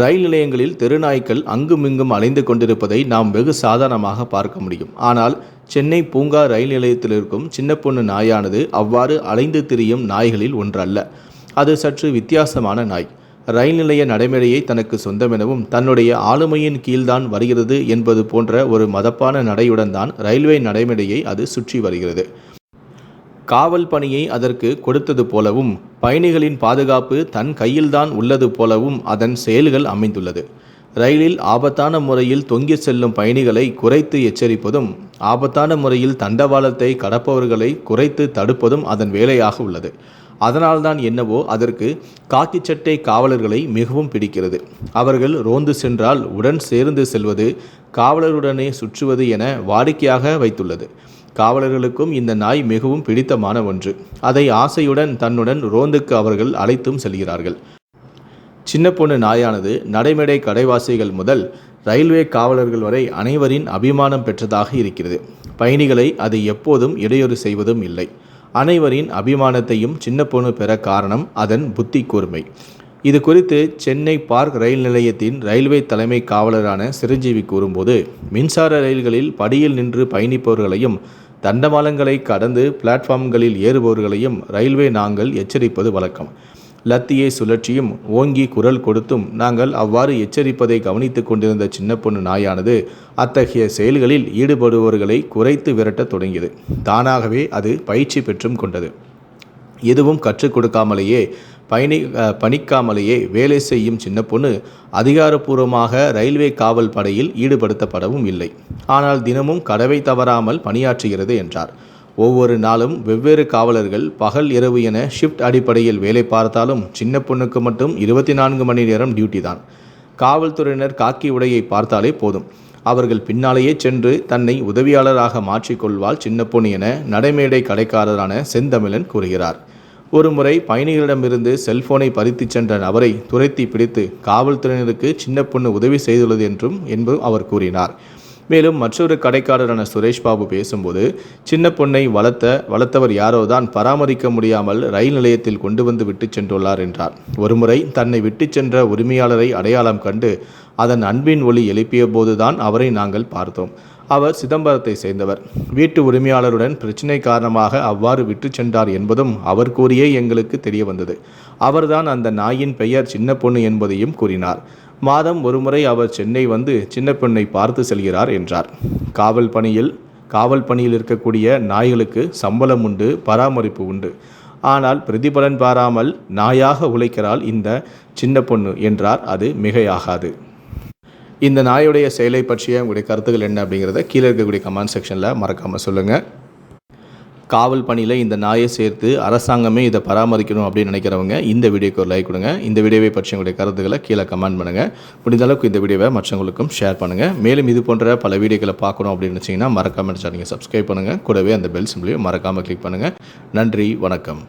ரயில் நிலையங்களில் தெருநாய்க்கள் அங்குமிங்கும் அலைந்து கொண்டிருப்பதை நாம் வெகு சாதாரணமாக பார்க்க முடியும். ஆனால் சென்னை பூங்கா ரயில் நிலையத்தில் இருக்கும் சின்ன பொண்ணு நாயானது அவ்வாறு அலைந்து திரியும் நாய்களில் ஒன்றல்ல. அது சற்று வித்தியாசமான நாய். ரயில் நிலைய நடைமுறையை தனக்கு சொந்தமெனவும் தன்னுடைய ஆளுமையின் கீழ்தான் வருகிறது என்பது போன்ற ஒரு மதப்பான நடையுடன் தான் ரயில்வே நடைமுறையை அது சுற்றி வருகிறது. காவல் பணியை அதற்கு கொடுத்தது போலவும் பயணிகளின் பாதுகாப்பு தன் கையில்தான் உள்ளது போலவும் அதன் செயல்கள் அமைந்துள்ளது. ரயிலில் ஆபத்தான முறையில் தொங்கி செல்லும் பயணிகளை குறைத்து எச்சரிப்பதும் ஆபத்தான முறையில் தண்டவாளத்தை கடப்பவர்களை குறைத்து தடுப்பதும் அதன் வேலையாக உள்ளது. அதனால்தான் என்னவோ அதற்கு காக்கிச்சட்டை காவலர்களை மிகவும் பிடிக்கிறது. அவர்கள் ரோந்து சென்றால் உடன் சேர்ந்து செல்வது காவலருடனே சுற்றுவது என வாடிக்கையாக வைத்துள்ளது. காவலர்களுக்கும் இந்த நாய் மிகவும் பிடித்தமான ஒன்று. அதை ஆசையுடன் தன்னுடன் ரோந்துக்கு அவர்கள் அழைத்தும் செல்கிறார்கள். சின்ன பொண்ணு நாயானது நடைமேடை கடைவாசிகள் முதல் ரயில்வே காவலர்கள் வரை அனைவரின் அபிமானம் பெற்றதாக இருக்கிறது. பயணிகளை அது எப்போதும் இடையூறு செய்வதும் இல்லை. அனைவரின் அபிமானத்தையும் சின்ன பொண்ணு பெற காரணம் அதன் புத்தி கூர்மை. இது குறித்து சென்னை பார்க் ரயில் நிலையத்தின் ரயில்வே தலைமை காவலரான சிரஞ்சீவி கூறும்போது மின்சார ரயில்களில் படியில் நின்று பயணிப்பவர்களையும் தண்டவாளங்களை கடந்து பிளாட்ஃபார்ம்களில் ஏறுபவர்களையும் ரயில்வே நாங்கள் எச்சரிப்பது வழக்கம். லத்தியை சுழற்சியும் ஓங்கி குரல் கொடுத்தும் நாங்கள் அவ்வாறு எச்சரிப்பதை கவனித்துக் கொண்டிருந்த சின்ன பொண்ணு நாயானது அத்தகைய செயல்களில் ஈடுபடுபவர்களை குறைத்து விரட்டத் தொடங்கியது. தானாகவே அது பயிற்சி பெற்றும் கொண்டது. எதுவும் கற்றுக் கொடுக்காமலேயே பயணி பணிக்காமலேயே வேலை செய்யும் சின்ன பொண்ணு அதிகாரப்பூர்வமாக ரயில்வே காவல் படையில் ஈடுபடுத்தப்படவும் இல்லை. ஆனால் தினமும் கடவை தவறாமல் பணியாற்றுகிறது என்றார். ஒவ்வொரு நாளும் வெவ்வேறு காவலர்கள் பகல் இரவு என ஷிஃப்ட் அடிப்படையில் வேலை பார்த்தாலும் சின்ன பொண்ணுக்கு மட்டும் இருபத்தி நான்கு மணி நேரம் டியூட்டி தான். காவல்துறையினர் காக்கி உடையை பார்த்தாலே போதும். அவர்கள் பின்னாலேயே சென்று தன்னை உதவியாளராக மாற்றிக்கொள்வாள் சின்ன பொண்ணு என நடைமேடை கடைக்காரரான செந்தமிழன் கூறுகிறார். ஒருமுறை பயணிகளிடமிருந்து செல்போனை பறித்துச் சென்ற நபரை துரைத்தி பிடித்து காவல்துறையினருக்கு சின்ன பொண்ணு உதவி செய்துள்ளது என்றும் என்பதும் அவர் கூறினார். மேலும் மற்றொரு கடைக்காரரான சுரேஷ் பாபு பேசும்போது சின்ன பொண்ணை வளர்த்த வளர்த்தவர் யாரோ தான் பராமரிக்க முடியாமல் ரயில் நிலையத்தில் கொண்டு வந்து விட்டு சென்றுள்ளார் என்றார். ஒருமுறை தன்னை விட்டு சென்ற உரிமையாளரை அடையாளம் கண்டு அதன் அன்பின் ஒளி எழுப்பிய போதுதான் அவரை நாங்கள் பார்த்தோம். அவர் சிதம்பரத்தை சேர்ந்தவர். வீட்டு உரிமையாளருடன் பிரச்சினை காரணமாக அவ்வாறு விட்டு சென்றார் என்பதும் அவர் கூறியே எங்களுக்கு தெரிய வந்தது அவர்தான் அந்த நாயின் பெயர் சின்ன பொண்ணு என்பதையும் கூறினார். மாதம் ஒருமுறை அவர் சென்னை வந்து சின்ன பெண்ணை பார்த்து செல்கிறார் என்றார். காவல் பணியில் காவல் பணியில் இருக்கக்கூடிய நாய்களுக்கு சம்பளம் உண்டு பராமரிப்பு உண்டு. ஆனால் பிரதிபலன் பாராமல் நாயாக உழைக்கிறாள் இந்த சின்ன பொண்ணு என்றார். அது மிகையாகாது. இந்த நாயுடைய செயலை பற்றிய உங்களுடைய கருத்துக்கள் என்ன அப்படிங்கிறத கீழே இருக்கக்கூடிய கமெண்ட் செக்ஷனில் மறக்காமல் சொல்லுங்கள் காவல் பணியில் இந்த நாயை சேர்த்து அரசாங்கமே இதை பராமரிக்கணும் அப்படின்னு நினைக்கிறவங்க இந்த வீடியோக்கு ஒரு லைக் கொடுங்க. இந்த வீடியோவை பற்றி உங்களுடைய கருத்துக்களை கீழே கமெண்ட் பண்ணுங்கள் முடிந்த அளவுக்கு இந்த வீடியோவை மற்றவங்களுக்கும் ஷேர் பண்ணுங்கள் மேலும் இது போன்ற பல வீடியோக்களை பார்க்கணும் அப்படின்னு நினச்சிங்கன்னா மறக்காமல் நீங்கள் சப்ஸ்கிரைப் பண்ணுங்கள் கூடவே அந்த பெல் சிம்பிளையும் மறக்காமல் கிளிக் பண்ணுங்கள் நன்றி வணக்கம்.